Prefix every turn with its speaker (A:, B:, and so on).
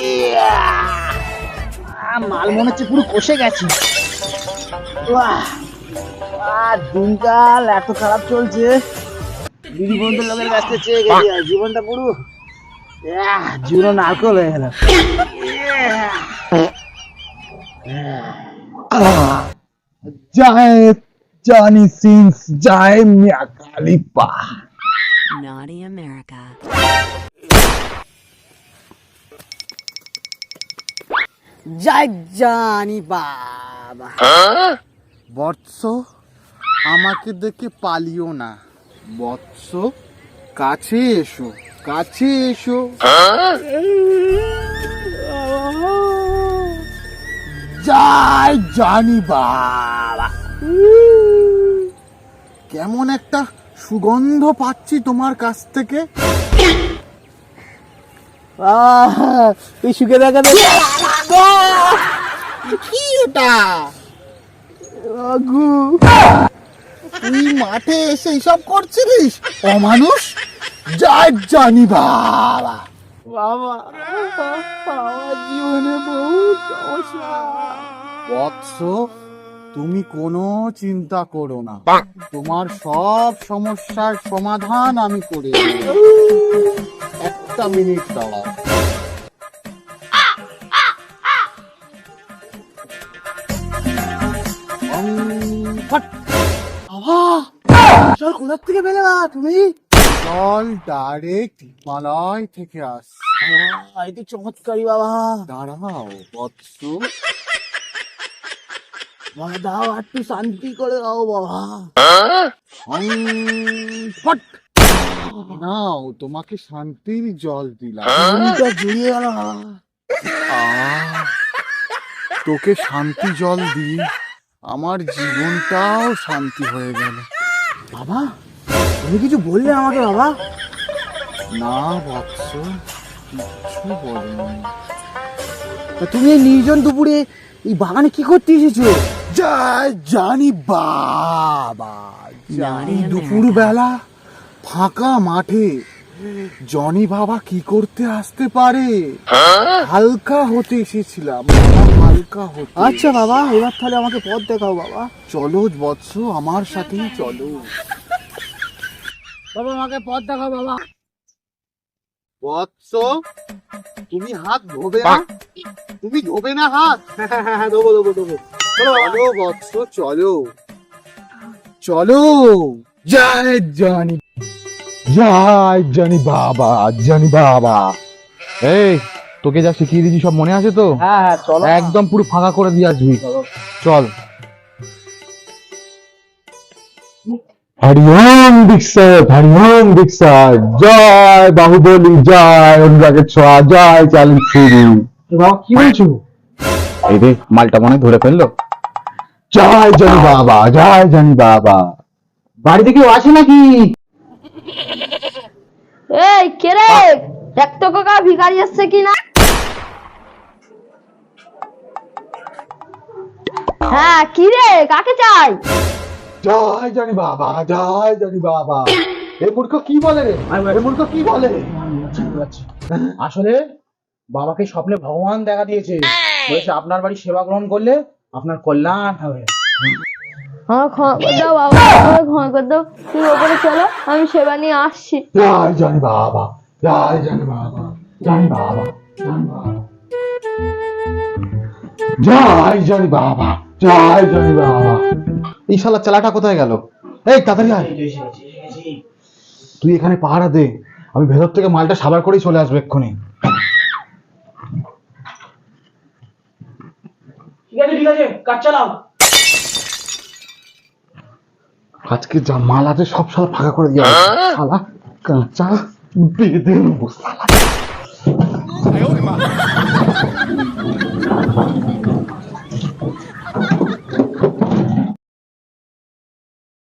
A: ইয়া! মাল মনে হচ্ছে পুরো কষে গেছে! দিনকাল এত খারাপ চলছে দিদি বন্ধুর লোকের কাছ থেকে চেয়ে গেছি জীবনটা পুরো জীবন নারকল হয়ে গেল
B: জয় জনি সিংস জয় মিয়া কালিপা
C: Naughty America.
A: যাই জানি বাবা।
B: বৎস আমাকে দেখে পালিও না। বৎস কাছে এসো কাছে এসো। জয় জানি বাবা। কেমন একটা সুগন্ধ পাচ্ছি তোমার কাছ থেকে।
A: তুই শুকে দেখা দে
B: কি এটা
A: আগু
B: তুই মাঠে এসে এইসব করছিলিস? অমানুষ? যাই জানি বাবা।
A: বাবা আমার জীবনে বহুত সমস্যা।
B: বৎস তুমি কোনো চিন্তা করো না। তোমার সব সমস্যার সমাধান আমি করে দেব। একটা মিনিট!
A: চল
B: ডাইরেক্ট থেকে
A: বাবা।
B: দাঁড়াও
A: দাও একটু শান্তি করে দাও বাবা।
B: ফট। নাও তোমাকে শান্তির জল দিলাম
A: মনটা জুড়িয়ে গেল।
B: তোকে শান্তি জল দি আমার জীবনটাও শান্তি হয়ে গেল।
A: বাবা তুমি কিছু বললে আমাকে বাবা?
B: না বৎস কিচ্ছু বলিনি।
A: তা তুমি এই নির্জন দুপুরে এই বাগানে কি করতে এসেছ?
B: জয় জানি বাবা জানি দুপুর বেলা ফাঁকা মাঠে। জনি বাবা কি করতে আসতে পারে? হালকা হতে এসেছিলাম হালকা হতে।
A: আচ্ছা বাবা এবার তাহলে আমাকে পথ দেখাও বাবা।
B: চলো বৎস আমার সাথেই চলো।
A: বাবা আমাকে পথ দেখাও বাবা।
B: বৎস তুমি হাত ধোবে না? তুমি ধোবে না হাত?
A: হ্যাঁ দেবো দেবো দেবো
B: চলো বৎস চলো। চলো। জয় জানি।
D: জয় জানি বাবা জানি বাবা। এই তোকে যা শিখিয়ে দিয়েছি সব মনে আছে তো?
A: হ্যাঁ হ্যাঁ চলো
D: একদম পুরো ফাঁকা করে দিয়ে আসবি। চল। হরিওম দীক্ষিত হরিওম জয় বাহুবলী জয় অনুরাগের ছোঁয়া জয় চালু ফিরি
A: বাবা কি বলছো?
D: এই রে মালটা মনে ধরে ফেলল। জয় জানি বাবা জয় জানি বাবা।
A: বাড়িতে কেউ আছে নাকি?
E: এই দেখতো কাকা, ভিখারি না হ্যাঁ কাকে চাই?
D: জানি বাবা জানি বাবা। মূর্খ কি বলে রে? মূর্খ কি বলে?
F: আসলে বাবাকে স্বপ্নে ভগবান দেখা দিয়েছে। বলেছে আপনার বাড়ি সেবা গ্রহণ করলে আপনার কল্যাণ হবে।
E: আমার ক্ষমা করে দাও বাবা আমার ক্ষমা করে দাও। তুমি ওপরে চলো আমি সেবা নিয়ে আসছি।
D: জয় জানি বাবা জয় জানি বাবা জানি বাবা। জয় জানি বাবা জয় জানি বাবা। এই শালা চালাটা কোথায় গেল? এই তাড়াতাড়ি আয়। তুই এখানে পাহারা দে। আমি ভেতর থেকে মালটা সাবার করেই চলে আসব এক্ষুনি।
F: ঠিক আছে ঠিক আছে কাজ চালাও।
D: আজকে যা মাল আছে সব শালা ফাঁকা করে দিয়ে শালা কাঁচা বেঁধে নেব শালা।